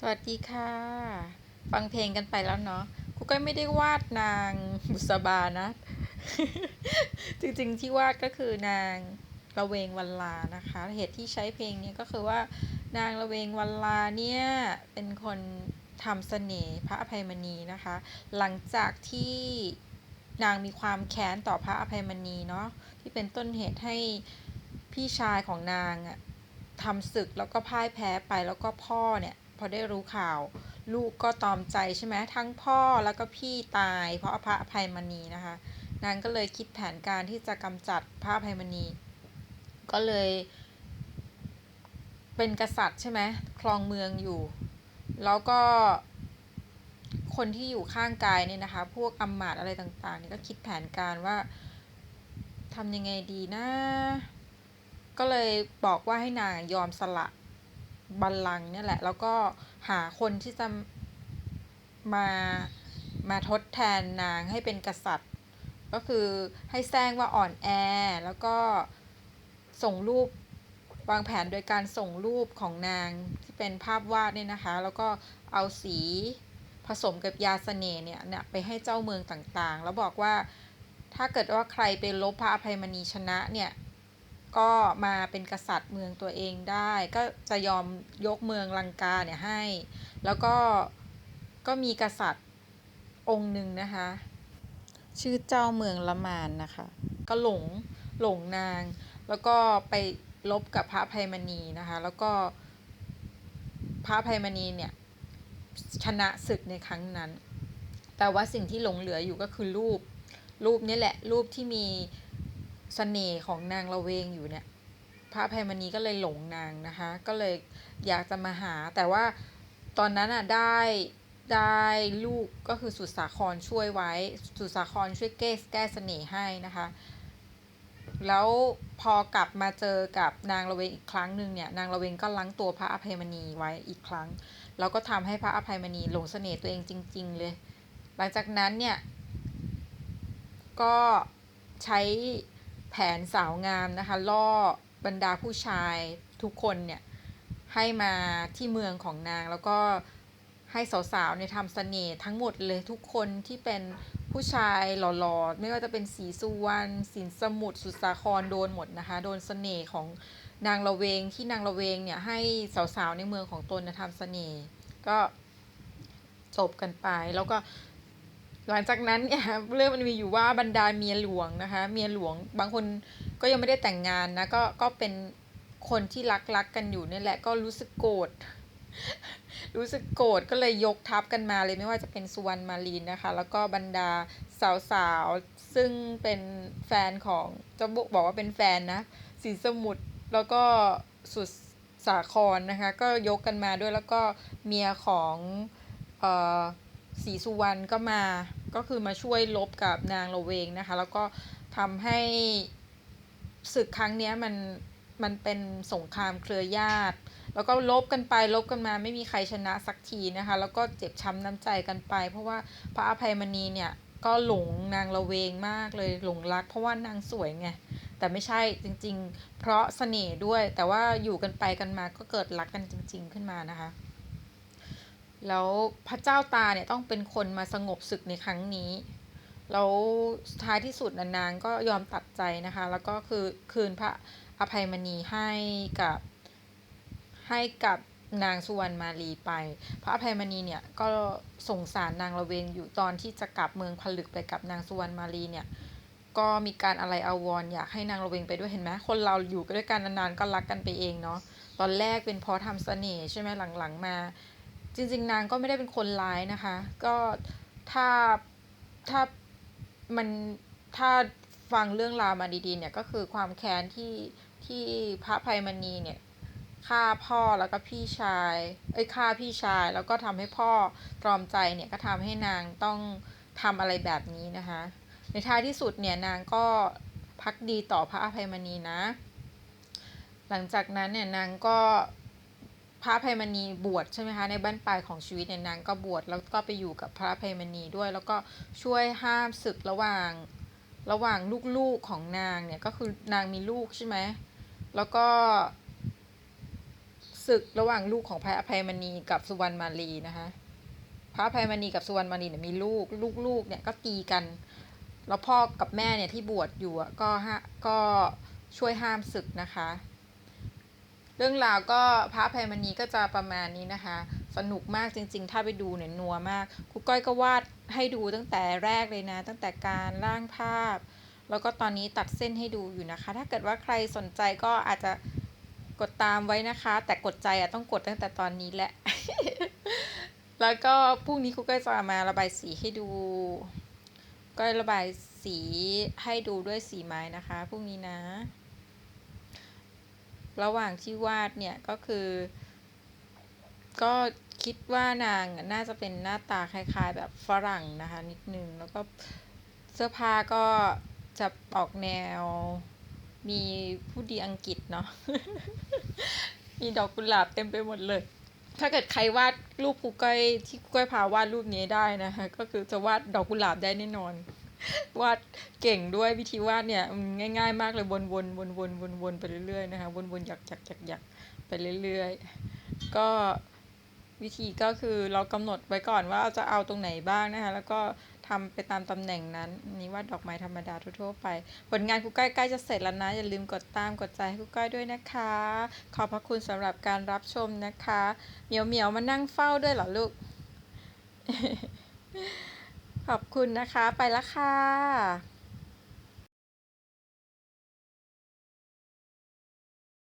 สวัสดีค่ะ ฟังเพลงกันไปแล้วเนาะครูก็ไม่ได้วาดนางบุษบานะ จริงๆที่วาดก็คือนางละเวงวันลานะคะ เหตุที่ใช้เพลงนี้ก็คือว่านางละเวงวันลาเนี่ยเป็นคนทำเสน่ห์พระอภัยมณีนะคะ หลังจากที่นางมีความแค้นต่อพระอภัยมณีเนาะที่เป็นต้นเหตุให้พี่ชายของนางอะทำศึกแล้วก็พ่ายแพ้ไปแล้วก็พ่อเนี่ย พอได้รู้ข่าว ลูกก็ตอมใจใช่ไหมทั้งพ่อแล้วก็พี่ตาย เพราะพระอภัยมณีนะคะ นางก็เลยคิดแผนการที่จะกำจัดพระอภัยมณี ก็เลย เป็นกษัตริย์ใช่ไหมครองเมืองอยู่ แล้วก็คนที่อยู่ข้างกายเนี่ยนะคะ พวกอำมาตย์อะไรต่างๆนี่ก็คิดแผนการว่าทำยังไงดีนะ ก็เลยบอกว่าให้นางยอมสละ บัลลังก์เนี่ยแหละ แล้วก็หาคนที่จะมามาทดแทนนางให้เป็นกษัตริย์ ก็คือให้แซงว่าอ่อนแอ แล้วก็ส่งรูปวางแผนโดยการส่งรูปของนางที่เป็นภาพวาดเนี่ยนะคะ แล้วก็เอาสีผสมกับยาสเสน่ห์เนี่ยเนี่ยไปให้เจ้าเมืองต่างๆ แล้วบอกว่าถ้าเกิดว่าใครไปลบพระอภัยมณีชนะเนี่ย ก็มาเป็นกษัตริย์เมืองตัวเองได้ ก็จะยอมยกเมืองลังกาเนี่ยให้ แล้วก็ก็มีกษัตริย์องค์หนึ่งนะคะ ชื่อเจ้าเมืองละมานนะคะ ก็หลงหลงนาง แล้วก็ไปลบกับพระภัยมณีนะคะ แล้วก็พระภัยมณีเนี่ยชนะศึกในครั้งนั้น แต่ว่าสิ่งที่หลงเหลืออยู่ก็คือรูป รูปนี้แหละ รูปที่มี สน่ห์ของนางละเวงอยู่เนี่ย พระอภัยมณีก็เลยหลงนางนะคะ ก็เลยอยากจะมาหา แต่ว่าตอนนั้นอะได้ได้ลูกก็คือสุดสาครช่วยไว้ สุดสาครช่วยแก้แก้เสน่ห์ให้นะคะ แล้วพอกลับมาเจอกับนางละเวงอีกครั้งหนึ่งเนี่ย นางละเวงก็ล้างตัวพระอภัยมณีไว้อีกครั้ง แล้วก็ทำให้พระอภัยมณีหลงเสน่ห์ตัวเองจริง ๆ เลย หลังจากนั้นเนี่ย ก็ใช้ ผนสาวงามนะคะล่อบรรดาผู้ชายทุกคนเนี่ยให้มาที่เมืองของนาง แล้วก็ให้สาวๆเนี่ยทำเสน่ห์ทั้งหมดเลยทุกคนที่เป็นผู้ชายหล่อๆ ไม่ว่าจะเป็นสีสุวรรณสินสมุทรสุสาครโดนหมดนะคะโดนเสน่ห์ของนางละเวงที่นางละเวงเนี่ยให้สาวๆในเมืองของตนนะทำเสน่ห์ก็จบกันไปแล้วก็ หลังจากนั้นเนี่ยเรื่องมันมีอยู่ว่าบรรดาเมียหลวงนะคะ เมียหลวงบางคนก็ยังไม่ได้แต่งงานนะก็ก็เป็นคนที่รักรักกันอยู่นี่แหละก็รู้สึกโกรธรู้สึกโกรธก็เลยยกทัพกันมาเลยไม่ว่าจะเป็นสุวรรณมาลีนนะคะ แล้วก็บรรดาสาวๆ ซึ่งเป็นแฟนของเจะบอกว่าเป็นแฟนนะสีสมุทรแล้วก็สุดสาครนะคะ ก็ยกกันมาด้วยแล้วก็เมียของเอ่อ สีสุวรรณก็มาก็คือมาช่วยลบกับนางละเวงนะคะ แล้วก็ทำให้ศึกครั้งนี้มันมันเป็นสงครามเครือญาติ แล้วก็ลบกันไปลบกันมาไม่มีใครชนะสักทีนะคะ แล้วก็เจ็บช้ำน้ำใจกันไป เพราะว่าพระอภัยมณีเนี่ยก็หลงนางละเวงมากเลยหลงรัก เพราะว่านางสวยไงแต่ไม่ใช่จริง ๆ เพราะเสน่ห์ด้วย แต่ว่าอยู่กันไปกันมาก็เกิดรักกันจริง ๆ ขึ้นมานะคะ แล้วพระเจ้าตาเนี่ยต้องเป็นคนมาสงบศึกในครั้งนี้ แล้วท้ายที่สุดนางก็ยอมตัดใจนะคะ แล้วก็คือคืนพระอภัยมณีให้กับให้กับนางสุวรรณมาลีไป พระอภัยมณีเนี่ยก็สงสารนางละเวงอยู่ตอนที่จะกลับเมืองผลึกไปกับนางสุวรรณมาลีเนี่ย ก็มีการอะไรอาวรณ์อยากให้นางละเวงไปด้วยเห็นไหมคนเราอยู่กันด้วยกันนานๆก็รักกันไปเองเนาะ ตอนแรกเป็นเพราะทำเสน่ห์ใช่ไหมหลังๆมา จริง ๆ นางก็ไม่ได้เป็นคนร้ายนะคะ ก็ถ้าถ้ามันถ้าฟังเรื่องราวมาดีๆเนี่ยก็คือความแค้นที่ที่พระอภัยมณีเนี่ยฆ่าพ่อแล้วก็พี่ชาย เอ้ยฆ่าพี่ชาย แล้วก็ทำให้พ่อตรอมใจเนี่ยก็ทำให้นางต้องทำอะไรแบบนี้นะคะ ในท้ายที่สุดเนี่ยนางก็พักดีต่อพระอภัยมณีนะ หลังจากนั้นเนี่ยนางก็ ระภัยมณีบวชใช่ไหมคะในบ้านปลายของชีวิตเนี่ยนางก็บวชแล้วก็ไปอยู่กับพระภัยมณีด้วย แล้วก็ช่วยห้ามศึกระหว่างระหว่างลูกๆของนางเนี่ยก็คือนางมีลูกใช่ไหมแล้วก็ศึกระหว่างลูกของพระอภัยมณีกับสุวรรณมาลีนะคะพระอภัยมณีกับสุวรรณมาลีเนี่ยมีลูกลูกๆเนี่ยก็ตีกัน แล้วพ่อกับแม่เนี่ยที่บวชอยู่ก็ห้าก็ช่วยห้ามศึกนะคะ เรื่องราวก็พระอภัยมณีก็จะประมาณนี้นะคะ สนุกมากจริง ๆ ถ้าไปดูเนี่ยนัวมากครูก้อยก็วาดให้ดูตั้งแต่แรกเลยนะ ตั้งแต่การร่างภาพ แล้วก็ตอนนี้ตัดเส้นให้ดูอยู่นะคะ ถ้าเกิดว่าใครสนใจก็อาจจะกดตามไว้นะคะ แต่กดใจอะต้องกดตั้งแต่ตอนนี้แหละ แล้วก็พรุ่งนี้ครูก้อยจะมาระบายสีให้ดู ก็ระบายสีให้ดูด้วยสีไม้นะคะพรุ่งนี้นะ ระหว่างที่วาดเนี่ยก็คือ ก็คิดว่านางน่าจะเป็นหน้าตาคล้าย ๆ แบบฝรั่งนะคะนิดนึงแล้วก็เสื้อผ้าก็จะออกแนวมีผู้ดีอังกฤษเนาะ มีดอกกุหลาบเต็มไปหมดเลย ถ้าเกิดใครวาดรูปครูก้อยที่ครูก้อยพาวาดรูปนี้ได้นะคะก็คือจะวาดดอกกุหลาบได้แน่นอน วาดเก่งด้วยวิธีวาดเนี่ยง่าย ๆ มากเลยวนๆวนๆวนๆวนไปเรื่อยๆนะคะวนๆหยักหยักหยักหยักไปเรื่อยๆ ก็วิธีก็คือเรากำหนดไว้ก่อนว่าจะเอาตรงไหนบ้างนะคะ แล้วก็ทำไปตามตำแหน่งนั้นนี้วาดดอกไม้ธรรมดาทั่วๆไป ผลงานครูก้อยใกล้จะเสร็จแล้วนะ อย่าลืมกดตามกดใจให้ครูก้อยด้วยนะคะ ขอบพระคุณสำหรับการรับชมนะคะ เหมียวเหมียวมานั่งเฝ้าด้วยเหรอลูก ขอบคุณนะคะ ไปละค่ะ